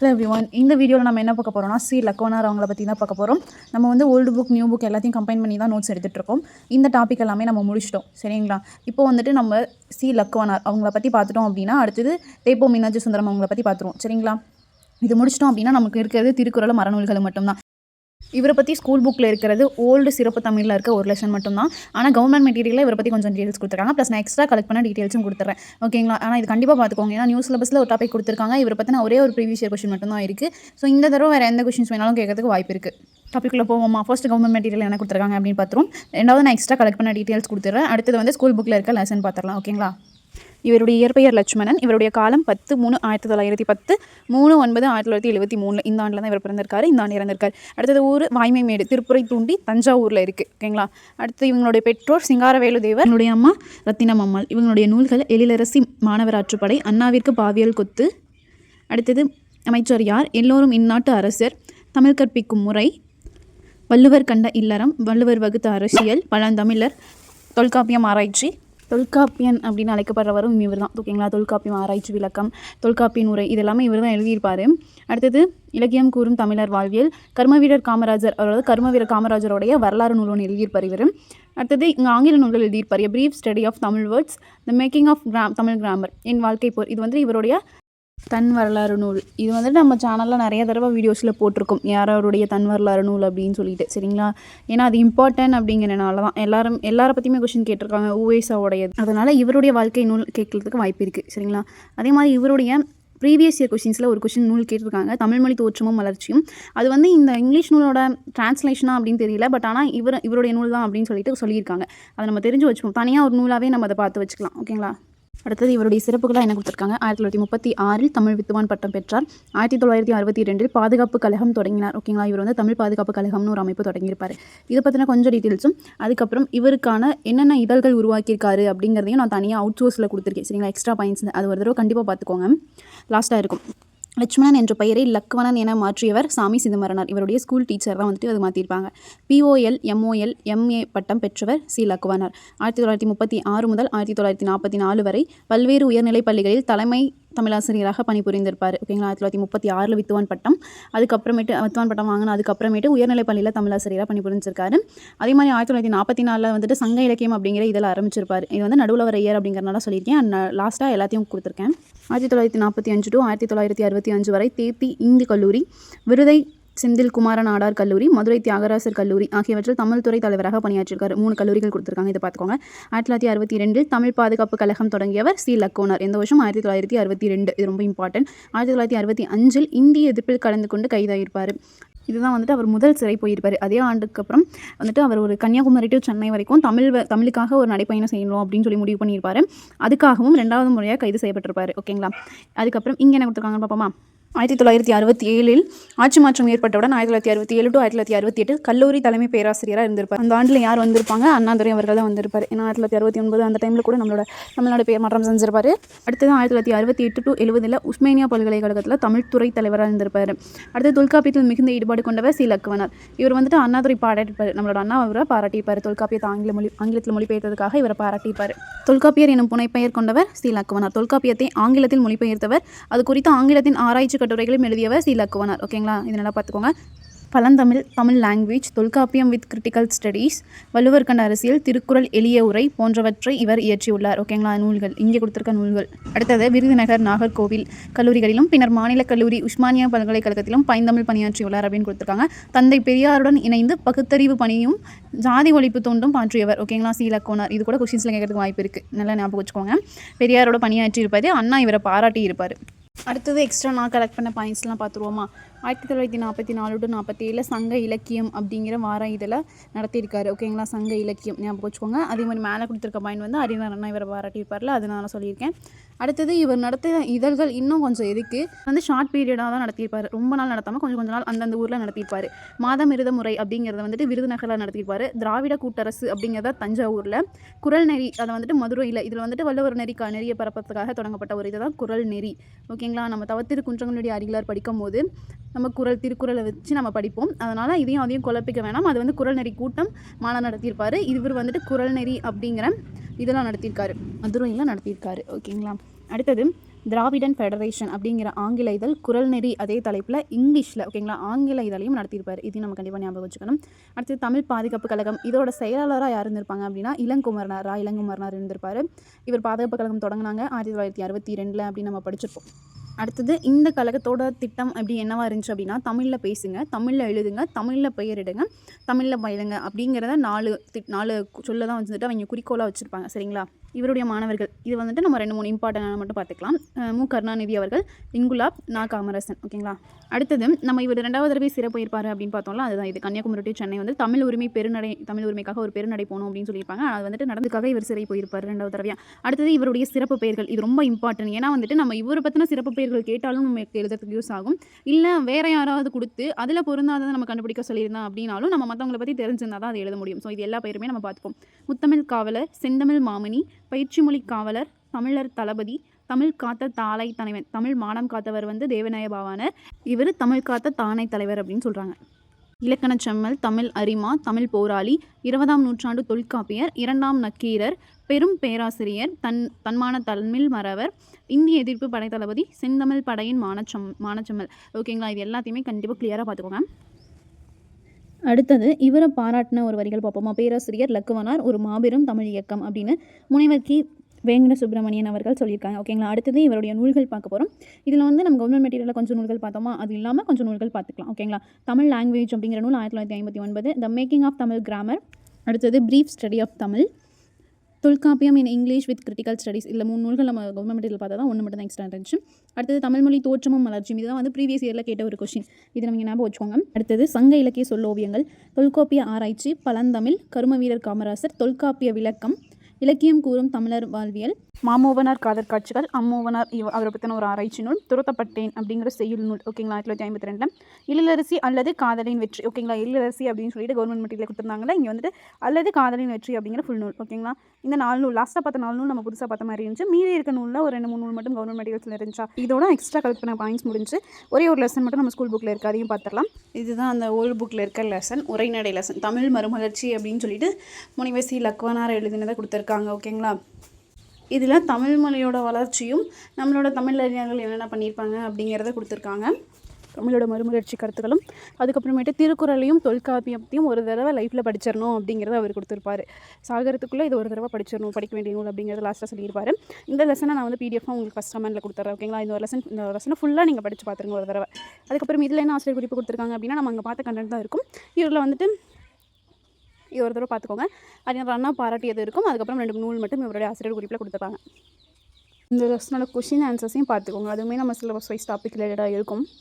Hello every one இந்த வீடியோவில் நம்ம என்ன பார்க்க போகிறோம்னா சி லக்கோனார் அவங்கள பற்றி தான் பார்க்க போகிறோம் நம்ம வந்து ஓல்டு புக் நியூ புக் எல்லாத்தையும் கம்பைன் பண்ணி தான் நோட்ஸ் எடுத்துகிட்ருக்கோம் இந்த டாபிக் எல்லாமே நம்ம முடிச்சிட்டோம். சரிங்களா? இப்போ வந்துட்டு நம்ம சி லக்கோனார் அவங்கள பற்றி பார்த்துட்டோம் அப்படின்னா அடுத்தது தேப்போ மீனாஜி சுந்தரம் அவங்கள பற்றி பார்த்துருவோம். சரிங்களா? இது முடிச்சிட்டோம் அப்படின்னா நமக்கு இருக்கிறது திருக்குறள் மரநூல்கள் மட்டும்தான். இவரை பற்றி ஸ்கூல் புக்கில் இருக்கிறது ஓல்டு சிறப்பு தமிழில் இருக்க ஒரு லெசன் மட்டும்தான். ஆனால் கவர்மெண்ட் மெட்டீரியலில் இவரை பற்றி கொஞ்சம் டீட்டெயில்ஸ் கொடுத்துருக்காங்க. ப்ளஸ் நான் எக்ஸ்ட்ரா கலெக்ட் பண்ண டீட்டெயில்ஸும் கொடுத்துறேன். ஓகேங்களா ஆனால் இது கண்டிப்பாக பார்த்துக்கோங்க ஏன்னா நியூஸ் சிலபஸில் ஒரு டாபிக் கொடுத்துருக்காங்க. இவரை பற்றின ஒரே ஒரு ப்ரீவியஸ் இயர் கொஷின் மட்டும் தான் இருக்குது ஸோ இந்த தடவை வேறு எந்த கொஷின்ஸ் வேணாலும் கேட்கறதுக்கு வாய்ப்பு இருக்குது டாப்பிக்கில் போவோமா? ஃபர்ஸ்ட் கவர்மெண்ட் மெட்டீரியல் என்ன கொடுத்துருக்காங்க அப்படின்னு பார்த்துரும் ரெண்டாவது நான் எக்ஸ்ட்ரா கலெக்ட் பண்ண டீட்டெயில்ஸ் கொடுத்துறேன். அடுத்தது வந்து ஸ்கூல் புக்கில் இருக்க லெசன் பார்த்துடலாம். ஓகேங்களா இவருடைய இயற்பெயர் லட்சுமணன் இவருடைய காலம் பத்து மூணு ஆயிரத்தி தொள்ளாயிரத்தி பத்து மூணு ஒன்பது ஆயிரத்தி தொள்ளாயிரத்தி எழுபத்தி மூணில் இந்த ஆண்டில் தான் இவர் பிறந்திருக்காரு இந்த ஆண்டு இறந்திருக்கார். அடுத்தது ஊர் வாய்மைமேடு திருப்புரை தூண்டி தஞ்சாவூரில் இருக்குது ஓகேங்களா? அடுத்து இவங்களுடைய பெற்றோர் சிங்காரவேலு தேவர் இவங்களுடைய அம்மா ரத்தினம் அம்மாள் இவங்களுடைய நூல்கள் எழிலரசி மாணவராற்றுப்படை அண்ணாவிற்கு பாவியல் கொத்து. அடுத்தது அமைச்சர் யார்? எல்லோரும் இந்நாட்டு அரசர் தமிழ் கற்பிக்கும் முறை வள்ளுவர் கண்ட இல்லறம் வள்ளுவர் வகுத்த அரசியல் பழந்தமிழர் தொல்காப்பியம் ஆராய்ச்சி தொல்காப்பியன் அப்படின்னு அழைக்கப்படுறவரும் இவர் தான் ஓகேங்களா? தொல்காப்பியம் ஆராய்ச்சி விளக்கம் தொல்காப்பியன் உரை இது எல்லாமே இவர் தான் எழுதியிருப்பார். அடுத்தது இலக்கியம் கூறும் தமிழர் வாழ்வியல் கர்மவீரர் காமராஜர் அதாவது கர்மவீரர் காமராஜருடைய வரலாறு நூல் ஒன்று எழுதியிருப்பார் இவர். அடுத்தது இங்கே ஆங்கில நூல்கள் எழுதியிருப்பார். A brief study of Tamil words the making of gram Tamil grammar என் வாழ்க்கை போர். இது வந்து இவருடைய தன் வரலாறு நூல். இது வந்துட்டு நம்ம சேனலில் நிறைய தடவை வீடியோஸில் போட்டிருக்கோம். யாரோடைய தன் வரலாறு நூல் அப்படின்னு சொல்லிட்டு. சரிங்களா? ஏன்னா அது இம்பார்ட்டன்ட் அப்படிங்கிறனால தான் எல்லாரும் எல்லாரை பற்றியுமே கொஷின் கேட்டிருக்காங்க. ஊவேசாவுடையது அதனால் இவருடைய வாழ்க்கை நூல் கேட்கறதுக்கு வாய்ப்பு இருக்குது சரிங்களா? அதே மாதிரி இவருடைய ப்ரீவியஸ் இயர் கொஷின்ஸில் ஒரு கொஷின் நூல் கேட்டிருக்காங்க. தமிழ் மொழி தோற்றமும் வளர்ச்சியும். அது வந்து இந்த இங்கிலீஷ் நூலோட டிரான்ஸ்லேஷனாக அப்படின்னு தெரியல. பட் ஆனால் இவர் இவருடைய நூல் தான் அப்படின்னு சொல்லிட்டு சொல்லியிருக்காங்க. அதை நம்ம தெரிஞ்சு வச்சுப்போம். தனியாக ஒரு நூலாகவே நம்ம அதை பார்த்து வச்சுக்கலாம். ஓகேங்களா? அடுத்தது இவருடைய சிறப்புகளாக என்ன கொடுத்துருக்காங்க? ஆயிரத்தி தொள்ளாயிரத்தி முப்பத்தி ஆறில் தமிழ் வித்துவான் பட்டம் பெற்றார். ஆயிரத்தி தொள்ளாயிரத்தி அறுபத்தி ரெண்டில் பாதுகாப்பு கழகம் தொடங்கினார். ஓகேங்களா இவர் வந்து தமிழ் பாதுகாப்பு கழகம்னு ஒரு அமைப்பு தொடங்கியிருப்பார். இதை பற்றின கொஞ்சம் டீட்டெயில்ஸும் அதுக்கப்புறம் இவருக்கான என்னென்ன இதழ்கள் உருவாக்கியிருக்காரு அப்படிங்கிறதையும் நான் தனியாக அவுட் சோர்ஸில் கொடுத்துருக்கேன். சரிங்களா? எக்ஸ்ட்ரா பாயிண்ட்ஸ் அது ஒரு தடவை கண்டிப்பாக பார்த்துக்கோங்க. லாஸ்ட்டாக இருக்கும். லட்சுமணன் என்ற பெயரை லக்வணன் என மாற்றியவர் சாமி சிதம்பரனார். இவருடைய ஸ்கூல் டீச்சர் தான் வந்துட்டு அது மாற்றிருப்பாங்க பிஓஎல் எம்ஓஎல் எம்ஏ பட்டம் பெற்றவர் சி. லக்வணர். ஆயிரத்தி தொள்ளாயிரத்தி முப்பத்தி ஆறு முதல் ஆயிரத்தி தொள்ளாயிரத்தி நாற்பத்தி நாலு வரை பல்வேறு உயர்நிலைப் பள்ளிகளில் தலைமை தமிழாசிரியராக பணிபுரிந்திருப்பார். ஓகேங்களா? ஆயிரத்தி தொள்ளாயிரத்தி முப்பத்தி ஆறில் வித்துவான் பட்டம். அதுக்கப்புறமேட்டு வித்துவான் பட்டம் வாங்கின அதுக்கப்புறமேட்டு உயர்நிலைப் பள்ளியில் தமிழாசிரியராக பணிபுரிஞ்சிருக்காரு. அதே மாதிரி ஆயிரத்தி தொள்ளாயிரத்தி நாற்பத்தி நாலில் வந்துட்டு சங்க இலக்கியம் அப்படிங்கிற இதில் ஆரம்பிச்சிருப்பார். இது வந்து நடுவில் வர இயர் அப்படிங்கிறனால சொல்லியிருக்கேன். அண்ட் லாஸ்ட்டாக எல்லாத்தையும் கொடுத்துருக்கேன். ஆயிரத்தி தொள்ளாயிரத்தி நாற்பத்தி அஞ்சு டு ஆயிரத்தி தொள்ளாயிரத்தி அறுபத்தி அஞ்சு வரை தேத்தி இந்து கல்லூரி விருதை செந்தில் குமார நாடார் கல்லூரி மதுரை தியாகராசர் கல்லூரி ஆகியவற்றில் தமிழ் துறை தலைவராக பணியாற்றிருக்காரு மூணு கல்லூரிகள் கொடுத்துருக்காங்க. இதை பார்த்துக்கோங்க. ஆயிரத்தி தொள்ளாயிரத்தி அறுபத்தி ரெண்டில் தமிழ் பாதுகாப்பு கழகம் தொடங்கியவர் சி. லக்கோனர் எந்த வருஷம் ஆயிரத்தி தொள்ளாயிரத்தி அறுபத்தி ரெண்டு. இது ரொம்ப இம்பார்ட்டன்ட் ஆயிரத்தி தொள்ளாயிரத்தி அறுபத்தி அஞ்சில் இந்திய எதிர்ப்பில் கலந்து கொண்டு கைதாகியிருப்பார். இதுதான் வந்துட்டு அவர் முதல் சிறை போயிருப்பார். அதே ஆண்டுக்கு அப்புறம் வந்துட்டு அவர் ஒரு கன்னியாகுமரி டு சென்னை வரைக்கும் தமிழ் வ- தமிழுக்காக ஒரு நடைப்பயணம் செய்யணும் அப்படின்னு சொல்லி முடிவு பண்ணியிருப்பாரு. அதுக்காகவும் ரெண்டாவது முறையாக கைது செய்யப்பட்டிருப்பார். ஓகேங்களா? அதுக்கப்புறம் இங்கே என்ன கொடுத்துருக்காங்கன்னு பார்ப்போமா? ஆயிரத்தி தொள்ளாயிரத்தி அறுபத்தி ஏழில் ஆட்சி மாற்றம் ஏற்பட்டவுடன் ஆயிரத்தி தொள்ளாயிரத்தி அறுபத்தி ஏழு டு ஆயிரத்தி தொள்ளாயிரத்தி அறுபத்தி எட்டு கல்லூரி தலைமை பேராசிரியராக இருந்திருப்பார். அந்த ஆண்டில் யார் வந்திருப்பாங்க? அண்ணாதுரை அவர்கள் தான் வந்திருப்பார். ஏன்னா ஆயிரத்தி தொள்ளாயிரத்தி அறுபத்தி ஒன்பது அந்த டைமில் கூட நம்மளோட தமிழ்நாடு பேர் மாற்றம் செஞ்சிருப்பார். அடுத்தது ஆயிரத்தி தொள்ளாயிரத்தி அறுபத்தி எட்டு டு எழுபதில் உஸ்மேனியா பல்கலைக்கழகத்தில் தமிழ் துறை தலைவராக இருந்திருப்பார். அடுத்து தொல்காப்பியத்தில் மிகுந்த ஈடுபாடு கொண்டவர் சி. லக்குவனர் இவர் வந்துட்டு அண்ணாதுரை பாராட்டிப்பார். நம்மளோட அண்ணா அவரை பாராட்டியிருப்பார் தொல்காப்பியத்தை ஆங்கில மொழி ஆங்கிலத்தில் மொழிபெயர்த்ததுக்காக இவரை பாராட்டியிருப்பார் தொல்காப்பியர் எனும் புனைப்பெயர் கொண்டவர் சி. லக்குவனர் தொல்காப்பியத்தை ஆங்கிலத்தில் மொழிபெயர்த்தவர். அது குறித்து ஆங்கிலத்தின் ஆராய்ச்சி கட்டுரைகளையும் எழுதியவர் சி. லக்குவனார். ஓகேங்களா? இது நல்லா பார்த்துக்கோங்க. பழந்தமிழ் Tamil language Tolkappiyam with critical studies Valluvar கண்ட அரசியல் திருக்குறள் எளிய உரை போன்றவற்றை இவர் இயற்றியுள்ளார். ஓகேங்களா? நூல்கள். இங்கே கொடுத்துருக்க நூல்கள். அடுத்தது விருதுநகர் நாகர்கோவில் கல்லூரிகளிலும் பின்னர் மாநில கல்லூரி உஸ்மானியா பல்கலைக்கழகத்திலும் பைந்தமிழ் பணியாற்றியுள்ளார் அப்படின்னு கொடுத்துருக்காங்க. தந்தை பெரியாருடன் இணைந்து பகுத்தறிவு பணியும் ஜாதி ஒழிப்பு தொண்டும் பாற்றியவர் ஓகேங்களா? சீலக்கோனார் இது கூட கொஷின்ஸில் கேட்கறதுக்கு வாய்ப்பு இருக்குது நல்லா ஞாபகம் வச்சுக்கோங்க. பெரியாரோட பணியாற்றி இருப்பார் அண்ணா இவரை பாராட்டி இருப்பார் அடுத்தது எக்ஸ்ட்ரா நான் கலெக்ட் பண்ண பாயிண்ட்ஸ்லாம் பார்த்துருவோமா? ஆயிரத்தி தொள்ளாயிரத்தி நாற்பத்தி நாலு டு நாற்பத்தி ஏழில் சங்க இலக்கியம் அப்படிங்கிற வாரம் இதில் நடத்தியிருக்காரு. ஓகேங்களா சங்க இலக்கியம் ஞாபகம் வச்சுக்கோங்க. அதே மாதிரி மேலே கொடுத்துருக்க பாயிண்ட் வந்து அறிஞர் அண்ணா இவரை பாராட்டியிருப்பார்ல அது நான் சொல்லியிருக்கேன். அடுத்தது இவர் நடத்திய இதழ்கள் இன்னும் கொஞ்சம் எதுக்கு? வந்து ஷார்ட் பீரியடாக தான் நடத்தியிருப்பார். ரொம்ப நாள் நடத்தாமல் கொஞ்சம் கொஞ்ச நாள் அந்தந்த ஊரில் நடத்தியிருப்பார். மாதம் இருத முறை அப்படிங்கிறத வந்துட்டு விருதுநகரில் நடத்தியிருப்பார். திராவிட கூட்டரசு அப்படிங்கிறத தஞ்சாவூரில். குரல் நெறி அதை வந்துட்டு மதுரையில் இதில் வந்துட்டு வள்ளுவர் நெறிக்கா நெறியை பரப்பத்துக்காக தொடங்கப்பட்ட ஒரு இதுதான் குரல் நெறி. ஓகேங்களா? நம்ம தவத்திரு குன்றங்களுடைய அடிகளார் படிக்கும் போது நம்ம குரல் திருக்குறளை வச்சு நம்ம படிப்போம். அதனால் இதையும் அதையும் குழப்பிக்க வேணாம். அது வந்து குரல் நெறி கூட்டம் மாலை நடத்தியிருப்பார். இவர் வந்துட்டு குரல் நெறி அப்படிங்கிற இதெல்லாம் நடத்தியிருக்காரு. மதுரையில் நடத்தியிருக்காரு. ஓகேங்களா? அடுத்தது திராவிடன் ஃபெடரேஷன் அப்படிங்கிற ஆங்கில இதழ் குரல் நெறி அதே தலைப்பில் இங்கிலீஷில் ஓகேங்களா? ஆங்கில இதழையும் நடத்தியிருப்பார். இதையும் நம்ம கண்டிப்பாக ஞாபகம் வச்சுக்கணும். அடுத்து தமிழ் பாதுகாப்பு கழகம். இதோட செயலாளராக யார் இருந்திருப்பாங்க அப்படின்னா இளங்குமரனார் ரா இளங்குமரனார் இருந்திருப்பார். இவர் பாதுகாப்பு கழகம் தொடங்கினாங்க ஆயிரத்தி தொள்ளாயிரத்தி அறுபத்தி ரெண்டில் அப்படின்னு நம்ம படிச்சிருப்போம். அடுத்தது இந்த கழகத்தோட திட்டம் அப்படி என்னவா இருந்துச்சு அப்படின்னா தமிழில் பேசுங்க தமிழில் எழுதுங்க தமிழில் பெயரிடுங்க தமிழில் பயிலுங்க அப்படிங்கிறத நாலு தி- நாலு சொல்ல தான் வந்துட்டு அவங்க குறிக்கோளாக வச்சுருப்பாங்க. சரிங்களா? இவருடைய மாணவர்கள். இது வந்துட்டு நம்ம ரெண்டு மூணு இம்பார்ட்டன்டான மட்டும் பார்த்துக்கலாம். மு. கருணாநிதி அவர்கள் இங்குலாப் நா. காமராசன். ஓகேங்களா அடுத்தது நம்ம இவர் ரெண்டாவது தடவை சிறப்பு இருப்பார் அப்படின்னு பார்த்தோம்ல அதுதான் இது. கன்னியாகுமரி to சென்னை வந்து தமிழ் உரிமை பெருநடை தமிழ் உரிமைக்காக ஒரு பெருநடை போகணும் அப்படின்னு சொல்லியிருப்பாங்க. அது வந்துட்டு நடந்துக்காக இவர் சிறை போயிருப்பார் ரெண்டாவது தடவையாக அடுத்தது இவருடைய சிறப்பு பெயர்கள். இது ரொம்ப இம்பார்ட்டன்ட் ஏன்னா வந்துட்டு நம்ம இவரை பற்றின சிறப்பு பெயர்கள் கேட்டாலும் நமக்கு எழுதுறதுக்கு யூஸ் ஆகும். இல்லை வேற யாராவது கொடுத்து அதில் பொருந்தாததை நம்ம கண்டுபிடிக்க சொல்லியிருந்தோம் அப்படின்னாலும் நம்ம மற்றவங்களை பற்றி தெரிஞ்சிருந்தால் தான் அதை எழுத முடியும். ஸோ இது எல்லா பேருமே நம்ம பார்த்துப்போம். முத்தமிழ் காவலர் செந்தமிழ் மாமணி பயிற்சி மொழி காவலர் தமிழர் தளபதி தமிழ் காத்த தாளை தலைவன் தமிழ் மானம் காத்தவர் வந்து தேவநாய பாவானர் இவர் தமிழ் காத்த தானை தலைவர் அப்படின்னு சொல்கிறாங்க இலக்கணச் செம்மல் தமிழ் அரிமா தமிழ் போராளி இருபதாம் நூற்றாண்டு தொல்காப்பியர் இரண்டாம் நக்கீரர் பெரும் பேராசிரியர் தன் தன்மான தமிழ் மறவர் இந்திய எதிர்ப்பு படைத்தளபதி செந்தமிழ் படையின் மானச்சம் மானச்சம்மல். ஓகேங்களா? இது எல்லாத்தையுமே கண்டிப்பாக கிளியராக பார்த்துக்கோங்க. அடுத்தது இவரை பாராட்டின ஒரு வரிகள் பார்ப்போமா? பேராசிரியர் லக்குவனார் ஒரு மாபெரும் தமிழ் இயக்கம் அப்படின்னு முனைவர் கி. வேங்கட சுப்பிரமணியன் அவர்கள் சொல்லியிருக்காங்க. ஓகேங்களா அடுத்தது இவருடைய நூல்கள் பார்க்க போகிறோம் இதில் வந்து நம்ம கவர்மெண்ட் மெட்டீரியலில் கொஞ்சம் நூல்கள் பார்த்தோமா? அது இல்லாமல் கொஞ்சம் நூல்கள் பார்த்துக்கலாம். ஓகேங்களா தமிழ் லாங்குவேஜ் அப்படிங்கிற நூல் ஆயிரத்தி தொள்ளாயிரத்தி ஐம்பத்தி ஒன்பது the making of Tamil grammar அடுத்தது brief study of Tamil Tolkappiyam in English with critical studies இல்லை மூணு நூல்கள் நம்ம கவர்மெண்ட் பார்த்தா தான் ஒன்று மட்டும் தான் எக்ஸ்ட்ரா இருந்துச்சு. அடுத்தது தமிழ்மொழி தோற்றமும் வளர்ச்சியும் இதுதான் வந்து ப்ரீவியஸ் இயரில் கேட்ட ஒரு கொஷின் இது நம்ம ஞாபகம் வச்சுக்கோங்க. அடுத்தது சங்க இலக்கிய சொல்லோவியங்கள். தொல்காப்பிய ஆராய்ச்சி பழந்தமிழ் கரும வீரர் காமராசர் தொல்காப்பிய விளக்கம் இலக்கியம் கூறும் தமிழர் வாழ்வியல். மாமோவனார் காதற் காட்சிகள் அம்மோவனார் இவ அவரை பற்றின ஒரு ஆராய்ச்சி நூல் துரத்தப்பட்டேன் அப்படிங்கிற செய்யுள் நூல் ஓகேங்களா? ஆயிரத்தி தொள்ளாயிரத்தி ஐம்பத்தி ரெண்டில். இல்லரசி அல்லது காதலின் வெற்றி ஓகேங்களா? இல்லரசி அப்படின்னு சொல்லிட்டு கவர்மெண்ட் மெட்டீரியல் கொடுத்துருந்தாங்களா இங்கே வந்துட்டு அல்லது காதலின் வெற்றி அப்படிங்கிற ஃபுல் நூல் ஓகேங்களா? இந்த நாலு நூல் லாஸ்ட்டாக பார்த்த நாலு நூல் நம்ம புதுசாக பார்த்த மாதிரி இருந்துச்சு. மீதி இருக்க நூலில் ஒரு ரெண்டு மூணு நூல் மட்டும் கவர்மெண்ட் மெட்டீரியல்ஸில் இருந்துச்சா? இதோட எக்ஸ்ட்ரா கலெக்ட் பண்ண பாயிண்ட்ஸ் முடிஞ்சு ஒரே ஒரு லெசன் மட்டும் நம்ம ஸ்கூல் புக்கில் இருக்குது அதையும் பார்த்துடலாம் இதுதான் அந்த ஓல்டு புக்கில் இருக்க லெசன் உரைநடை லெசன் தமிழ் மறுமலர்ச்சி அப்படின்னு சொல்லிட்டு முனிவர் லக்வானார் எழுதினதை கொடுத்துருக்காங்க இருக்காங்க ஓகேங்களா? இதில் தமிழ் மொழியோட வளர்ச்சியும் நம்மளோட தமிழ் அறிஞர்கள் என்னென்ன பண்ணியிருப்பாங்க அப்படிங்கிறத கொடுத்துருக்காங்க. தமிழோட மறுமலர்ச்சி கருத்துக்களும் அதுக்கப்புறமேட்டு திருக்குறளையும் தொல்காப்பியத்தையும் ஒரு தடவை லைஃப்பில் படிச்சிடணும் அப்படிங்கிறத அவர் கொடுத்துருப்பாரு. சாகரத்துக்குள்ளே இது ஒரு தடவை படிச்சிடணும் படிக்க வேண்டிய நூல் அப்படிங்கிறத லாஸ்ட்டாக சொல்லியிருப்பாரு. இந்த லெசனை நான் வந்து பிடிஎஃபாக உங்களுக்கு ஃபஸ்ட் கமெண்ட்டில் கொடுத்துறேன் ஓகேங்களா? இந்த ஒரு லெசன் இந்த லெசனை ஃபுல்லாக நீங்கள் படித்து பார்த்துருங்க ஒரு தடவை. அதுக்கப்புறம் இதில் என்ன ஆசிரியர் குறிப்பு கொடுத்துருக்காங்க அப்படின்னா நம்ம அங்கே பார்த்த கண்டென்ட் தான் இருக்கும். இதில் வந்துட்டு ஒரு தடவை பார்த்துக்கோங்க. அது ரன்னா பாராட்டியது இருக்கும். அதுக்கப்புறம் ரெண்டு நூல் மட்டும் இவருடைய ஆசிரியர் குறிப்பில் கொடுத்துருக்காங்க. இந்த லெசனோட கொஷின் ஆன்சர்ஸையும் பார்த்துக்கோங்க. அதுவுமே நம்ம சிலபஸ் வைஸ் டாபிக் ரிலேட்டடாக இருக்கும்.